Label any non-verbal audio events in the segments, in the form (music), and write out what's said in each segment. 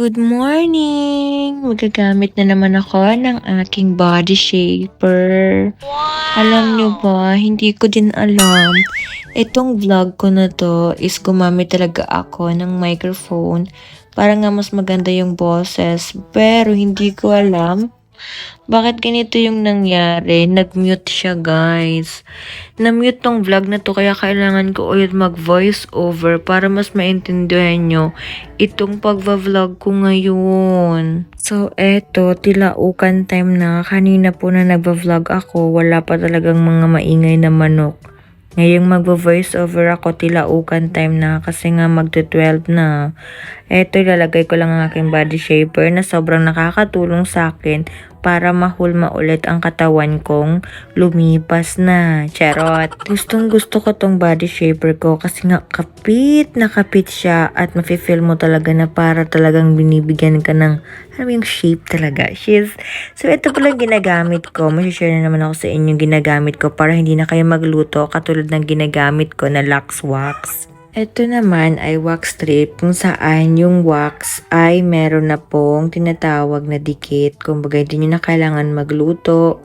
Good morning! Magagamit na naman ako ng aking body shaper. Alam nyo ba, hindi ko din alam. Itong vlog ko na to is gumamit talaga ako ng microphone para nga mas maganda yung boses. Pero hindi ko alam bakit ganito yung nangyari. Nag-mute siya guys. Na-mute tong vlog na to kaya kailangan ko ulit mag-voice over para mas maintindihan nyo itong pagva-vlog ko ngayon. So, eto, tilaukan time na. Kanina po na nagva-vlog ako, wala pa talagang mga maingay na manok. Ngayong magvo-voice over ako, tilaukan time na kasi nga magto-12 na. Eto, ilalagay ko lang ang aking body shaper na sobrang nakakatulong sa akin para mahulma ulit ang katawan kong lumipas na. Charot. Gustong gusto ko tong body shaper ko kasi nga kapit na kapit siya at mafe-feel mo talaga na para talagang binibigyan ka ng alam yung shape talaga. She's, so ito pala ginagamit ko. Masishare na naman ako sa inyo yung ginagamit ko para hindi na kayo magluto katulad ng ginagamit ko na Lux Wax. Ito naman ay wax strip kung saan yung wax ay meron na pong tinatawag na dikit. Kumbaga hindi nyo na kailangan magluto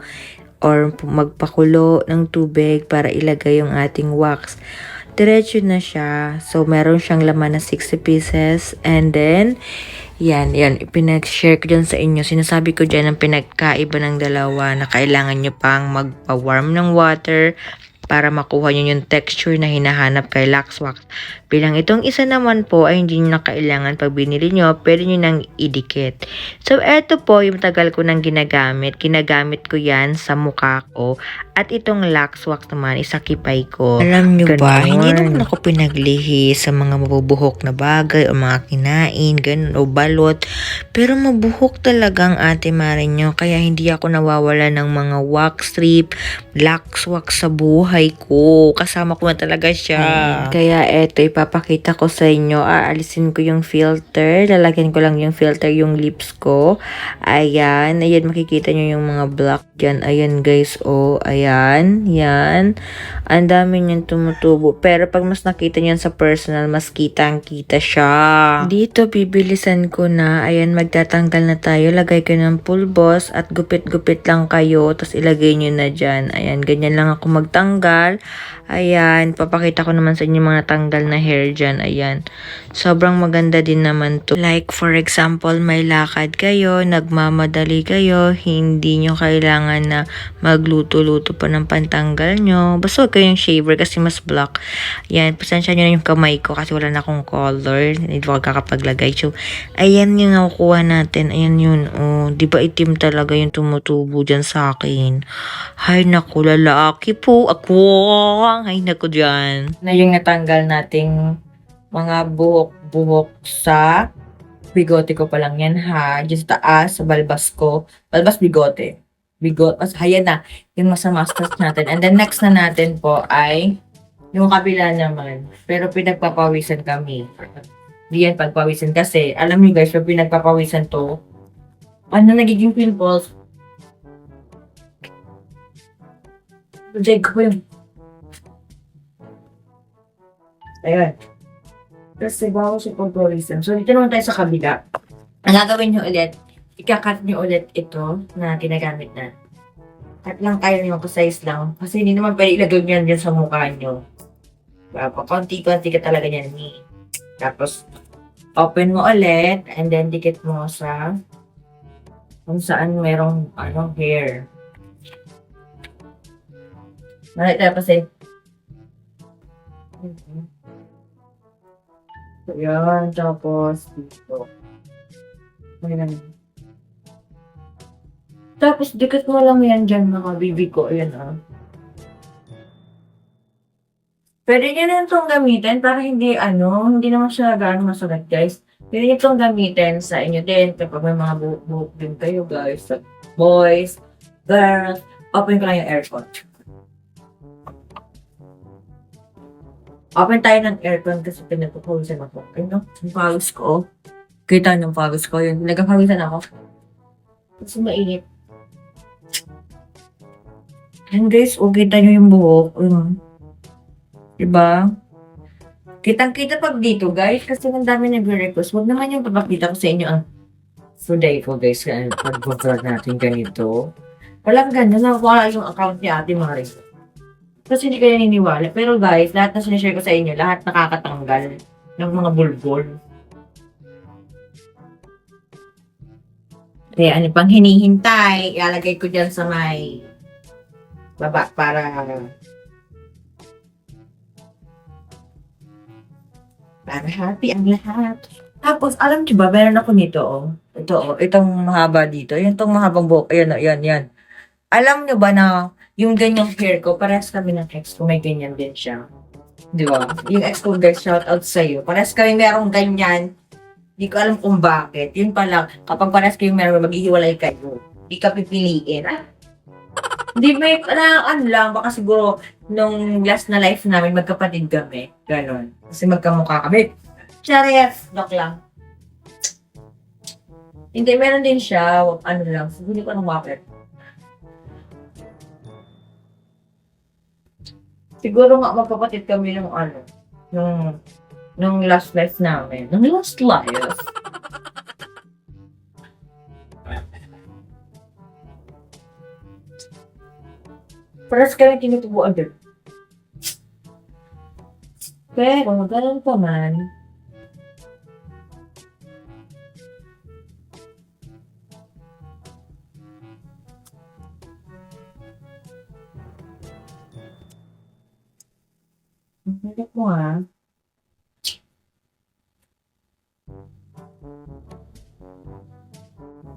or magpakulo ng tubig para ilagay yung ating wax. Diretso na siya. So, meron siyang laman na 60 pieces. And then, yan, yan. Pinag-share ko dyan sa inyo. Sinasabi ko dyan ang pinagkaiba ng dalawa na kailangan nyo pang magpa-warm ng water para makuha nyo yung texture na hinahanap kay Lux Wax. Bilang itong isa naman po ay hindi nyo na kailangan pag binili nyo, pwede nyo nang idikit. So, eto po yung tagal ko nang ginagamit. Ginagamit ko yan sa mukha ko. At itong Lux Wax naman, isakipay ko. Alam nyo ba, hindi naman ako pinaglihi sa mga mabubuhok na bagay o mga kinain, ganun, o balot. Pero mabuhok talaga ang ate Marin nyo, kaya hindi ako nawawala ng mga wax strip, Lux Wax sa buhay ko. Kasama ko na talaga siya. Kaya eto, ipapakita ko sa inyo. Aalisin ko yung filter. Lalagyan ko lang yung filter yung lips ko. Ayan. Ayan, makikita nyo yung mga black dyan. Ayan guys, oh. Ayan. Yan. Ang dami niyang tumutubo. Pero pag mas nakita nyo sa personal, mas kitang-kita siya. Dito, bibilisan ko na. Ayan, magtatanggal na tayo. Lagay ko ng pulbos at gupit-gupit lang kayo. Tapos ilagay nyo na dyan. Ayan, ganyan lang ako magtanggal. Ayan, papakita ko naman sa inyo mga tanggal na hair dyan. Ayan, sobrang maganda din naman to. Like for example, may lakad kayo, nagmamadali kayo, hindi nyo kailangan na magluto-luto pa ng pantanggal nyo. Basta huwag kayong shaver kasi mas black. Ayan, pasensya nyo na yung kamay ko kasi wala na akong color. Hindi ko kakapaglagay. So, ayan yung nakukuha natin. Ayan yun. Oh, di ba itim talaga yung tumutubo dyan sa akin. Hay naku, lalaki po ako. Ay naku dyan. Na yung natanggal nating mga buhok-buhok sa bigote ko pa lang yan ha. Sa taas, sa balbas ko. Balbas bigote. Bigot. Mas hayan na. Yung nasa mustache natin. And then next na natin po ay yung kabila naman. Pero pinagpapawisan kami. Di yan pagpawisan kasi, alam niyo guys, pag pinagpapawisan to, ano nagiging pimples? Jag ko yung Ayan. Kasi bago siya pagpawisan. So, dito naman tayo sa kabila. Ang gagawin nyo ulit, ikakat nyo ulit ito na ginagamit na. Cut lang tayo nyo, size lang. Kasi hindi naman pwede ilagay nyo yan sa mukha nyo. Diba? Konti-konti ka talaga yan. Tapos, open mo ulit, and then dikit mo sa kung saan merong ano, hair. Nakita kasi. Mhm. Ayan, tapos dito. Ayan. Tapos, dikit mo lang yan dyan, mga bibi ko. Ayan, ah. Pwede nyo na itong gamitin para hindi, ano, hindi naman siya gaano masagat, guys. Pwede nyo itong gamitin sa inyo din kapag may mga buhok-buhok din kayo, guys. Boys, girls, open ko lang yung aircon. Open tayo ng aircon kasi pinagpapawisan ako. Ayun, no? Yung pawis ko. Kita ng pawis ko. Yun, nagpapawisan ako. Kasi mainit. Yan guys, oh, kita nyo yung buhok. Ayun. Diba? Kitang-kita pag dito, guys, kasi ang dami nag-request. Huwag naman yung papakita ko sa inyo ang today ko, guys, pag-vlog natin ganito. Walang ganda, nawala yung account ni Ate Marie. Kasi hindi kayo naniniwala. Pero guys, lahat na sinishare ko sa inyo, lahat nakakatanggal ng mga bulbol. Kaya ano pang hinihintay, ilalagay ko dyan sa may baba para para happy ang lahat. Tapos, alam niyo ba, meron ako nito, oh. Ito, oh. Itong mahaba dito. Yung itong mahabang buhok. Ayan, oh, yan, yan. Alam niyo ba na yung ganyang hair ko, parehas kami ng ex ko, may ganyan din siya. Di ba? Yung ex ko, guys, shout out sa'yo. Parehas kami merong ganyan. Hindi ko alam kung bakit. Yun pala, kapag parehas kayo meron, maghihiwalay kayo. Hindi ka pipiliin. Ah, Hindi may, na, ano lang, baka siguro, nung last na life namin, magkapatid kami. Ganon. Kasi magkamukha kami. Charis! Look lang. Hindi, meron din siya. Ano lang, hindi ko anong bakit. Siguro nga magkapatid kami nung ano, nung, nung last life namin. Nung last life. Parang kami tinutubuan din. Pero, ganun pa man. Hirap mo ah.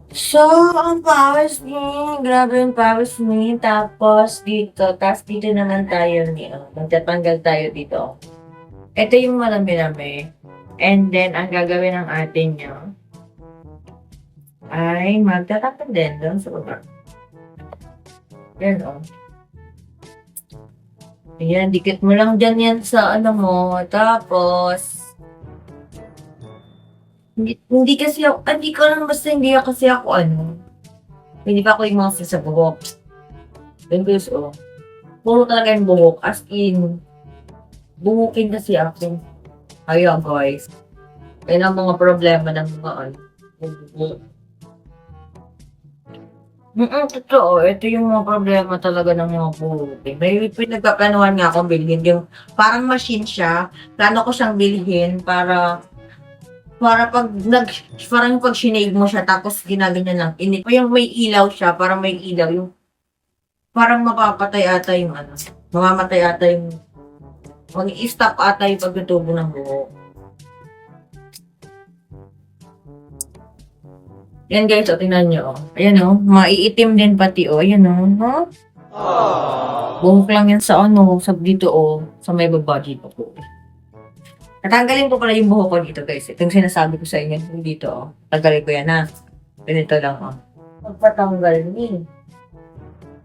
So, ang pawis ni, grabe yung pawis ni. Tapos dito, tapos dito naman tayo ni, oh, magtatanggal tayo dito. Ito yung marami-rami. And then, ang gagawin ng atin nyo, ay magtatapon din doon sa baba. Yan, oh. Ayan, dikit mo lang dyan yan sa ano mo. Tapos, hindi, hindi kasi ako, ah, hindi ko lang basta hindi ako kasi ako ano. Hindi pa ako yung mga sa buhok. Then guys, oh. Puro talaga yung buhok. As in, buhukin kasi ako. Ayun guys. Yan ang mga problema ng mga ano. buhok. Mm totoo. Ito yung mga problema talaga ng mga buhukin. May pinagpaplanuhan nga akong bilhin. Yung parang machine siya. Plano ko siyang bilhin para para pag nag parang pag sinave mo siya tapos ginaganyan lang init yung may ilaw siya para may ilaw yung parang mapapatay ata yung ano mamamatay ata yung mag stop ata yung pagtutubo ng buhok yan guys o tingnan nyo oh. ayan oh maiitim din pati oh ayan oh no? buhok lang yan sa ano sa dito oh sa may baba dito po Natanggalin ko pala yung buhok ko dito, guys. Ito yung sinasabi ko sa inyo dito, oh. Tanggalin ko yan, ha. Ganito lang, oh. Magpatanggal ni.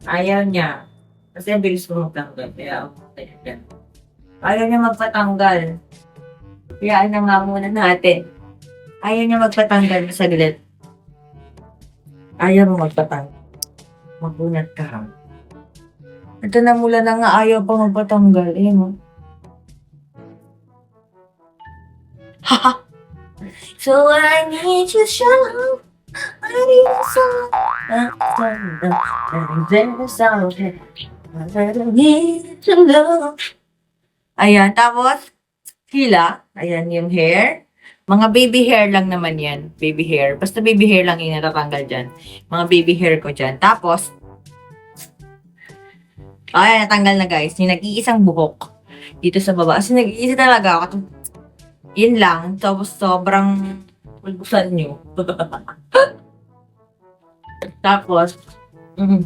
Ayaw niya. Kasi ang bilis ko magtanggal. Kaya, oh, yan. Ayaw niya magpatanggal. Kaya, na nga muna natin. Ayaw niya magpatanggal sa saglit. Ayaw mo magpatanggal. Magunat ka. Ito na mula na nga ayaw pa magpatanggal. So I need you so I need you so I need to know Ayan, tapos hila, ayan yung hair. Mga baby hair lang naman yan. Baby hair. Basta baby hair lang yung natatanggal dyan. Mga baby hair ko dyan. Tapos, ayan, natanggal na guys. Yung nag-iisang buhok dito sa baba. Kasi nag-iisa talaga ako. Yun lang. Tapos sobrang pulbusan nyo. (laughs) Tapos, mm,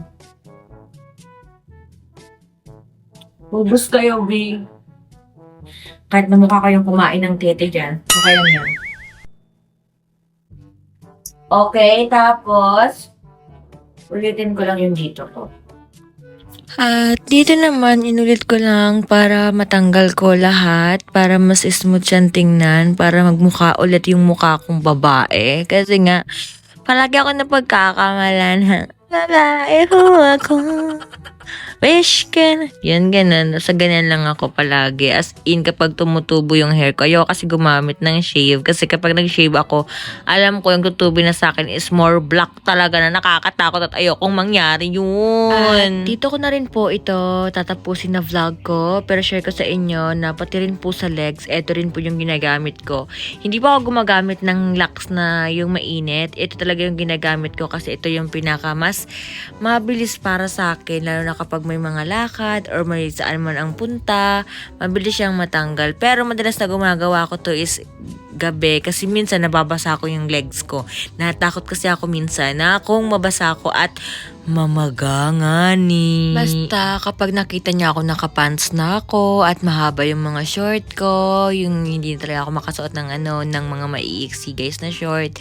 pulbus kayo, B. Kahit na mukha kayong kumain ng tete dyan. Okay lang yan. Okay, tapos, ulitin ko lang yung dito ko. At dito naman, inulit ko lang para matanggal ko lahat, para mas smooth siyang tingnan, para magmukha ulit yung mukha kong babae. Kasi nga, palagi ako napagkakamalan ha. (laughs) Babae ho ako. Na. Yan, ganun. Sa ganyan lang ako palagi. As in, kapag tumutubo yung hair ko, ayoko kasi gumamit ng shave. Kasi kapag nag-shave ako, alam ko yung tutubo na sa akin is more black talaga na nakakatakot at ayokong mangyari yun. dito ko na rin po ito tatapusin na vlog ko. Pero share ko sa inyo na pati rin po sa legs, ito rin po yung ginagamit ko. Hindi pa ako gumagamit ng lax na yung mainit. Ito talaga yung ginagamit ko kasi ito yung pinaka mas mabilis para sa akin. Lalo na kapag may mga lakad or may saan man ang punta, mabilis siyang matanggal. Pero madalas na gumagawa ko to is gabi kasi minsan nababasa ko yung legs ko. Natakot kasi ako minsan na kung mabasa ko at mamagangani. Basta kapag nakita niya ako nakapants na ako at mahaba yung mga short ko, yung hindi talaga ako makasuot ng ano, ng mga maiiksi guys na short.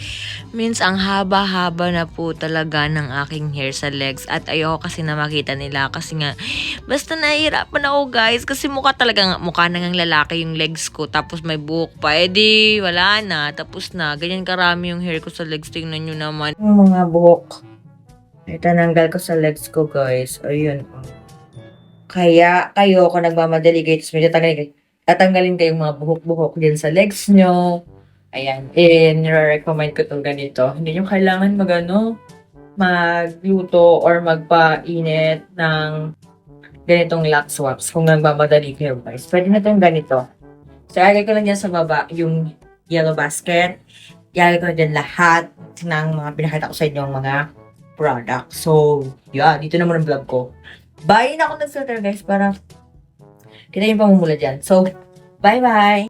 Means ang haba-haba na po talaga ng aking hair sa legs at ayoko kasi na makita nila kasi nga basta nahihirapan ako guys kasi mukha talaga mukha na ngang lalaki yung legs ko tapos may buhok pa eh di wala na tapos na ganyan karami yung hair ko sa legs tingnan nyo naman Yung mga buhok. Ito, nanggal ko sa legs ko, guys. Ayun. oh. Kaya, kayo, kung nagmamadali kayo, tapos may tatanggalin, tatanggalin kayong mga buhok-buhok din sa legs nyo. Ayan. Eh, nire-recommend ko itong ganito. Hindi nyo kailangan mag, ano, magluto or magpainit ng ganitong lax wax kung nagmamadali kayo, guys. Pwede na itong ganito. So, ilagay ko lang dyan sa baba yung yellow basket. Ilagay ko dyan lahat ng mga pinakita ko sa inyo mga product. So, yeah, dito naman ang vlog ko. Bye na ako ng filter, guys, para kita yung pamumula dyan. So, bye-bye!